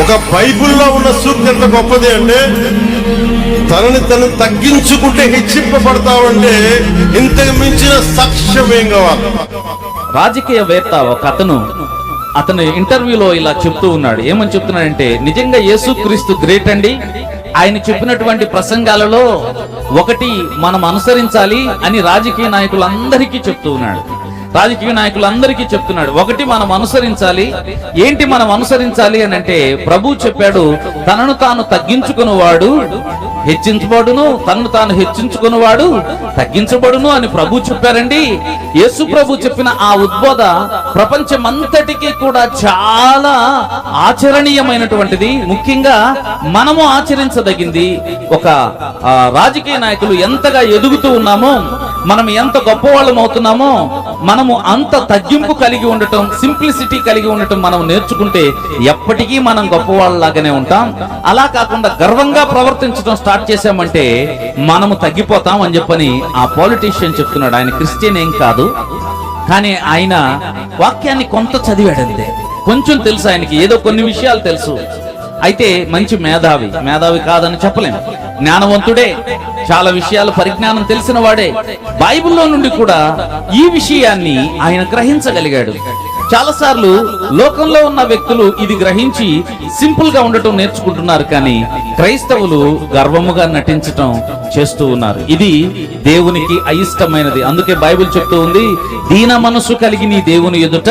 ఒక బైబుల్లో ఉన్న సూక్తి ఎంత గొప్పది అంటే తనని తను తగ్గించుకుంటే హెచ్చింపబడతామంటే ఇంతకు మించిన సాక్ష్యం ఏం కావాలి? రాజకీయవేత్త ఒక అతను అతను ఇంటర్వ్యూలో ఇలా చెప్తూ ఉన్నాడు. ఏమని చెప్తున్నాడంటే నిజంగా యేసుక్రీస్తు గ్రేట్ అండి. ఆయన చెప్పినటువంటి ప్రసంగాలలో ఒకటి మనం అనుసరించాలి అని రాజకీయ నాయకులందరికీ చెప్తూ ఉన్నాడు. రాజకీయ నాయకులందరికీ చెప్తున్నాడు. ఒకటి మనం అనుసరించాలి. ఏంటి మనం అనుసరించాలి అని అంటే ప్రభు చెప్పాడు తనను తాను తగ్గించుకునేవాడు హెచ్చించబడును తనను తాను హెచ్చించుకునేవాడు తగ్గించబడును అని ప్రభు చెప్పారండి. యేసు ప్రభు చెప్పిన ఆ ఉద్బోధ ప్రపంచమంతటికి కూడా చాలా ఆచరణీయమైనటువంటిది. ముఖ్యంగా మనము ఆచరించదగింది. ఒక రాజకీయ నాయకులు ఎంతగా ఎదుగుతూ ఉన్నామో మనం ఎంత గొప్పవాళ్ళం అవుతున్నామో మనము అంత తగ్గింపు కలిగి ఉండటం సింప్లిసిటీ కలిగి ఉండటం మనం నేర్చుకుంటే ఎప్పటికీ మనం గొప్పవాళ్ళలాగానే ఉంటాం. అలా కాకుండా గర్వంగా ప్రవర్తించడం స్టార్ట్ చేశామంటే మనము తగ్గిపోతాం అని చెప్పని ఆ పాలిటీషియన్ చెప్తున్నాడు. ఆయన క్రిస్టియన్ ఏం కాదు. కానీ ఆయన వాక్యాన్ని కొంత చదివాడంతే. కొంచెం తెలుసు ఆయనకి. ఏదో కొన్ని విషయాలు తెలుసు. అయితే మంచి మేధావి. మేధావి కాదని చెప్పలేం. జ్ఞానవంతుడే. చాలా విషయాలు పరిజ్ఞానం తెలిసిన వాడే. బైబిల్లో నుండి కూడా ఈ విషయాన్ని ఆయన గ్రహించగలిగాడు. చాలాసార్లు లోకంలో ఉన్న వ్యక్తులు ఇది గ్రహించి సింపుల్గా ఉండటం నేర్చుకుంటున్నారు కానీ క్రైస్తవులు గర్వముగా నటించటం చేస్తూ ఉన్నారు. ఇది దేవునికి అయిష్టమైనది. అందుకే బైబిల్ చెప్తూ ఉంది దీన మనసు కలిగి నీ దేవుని ఎదుట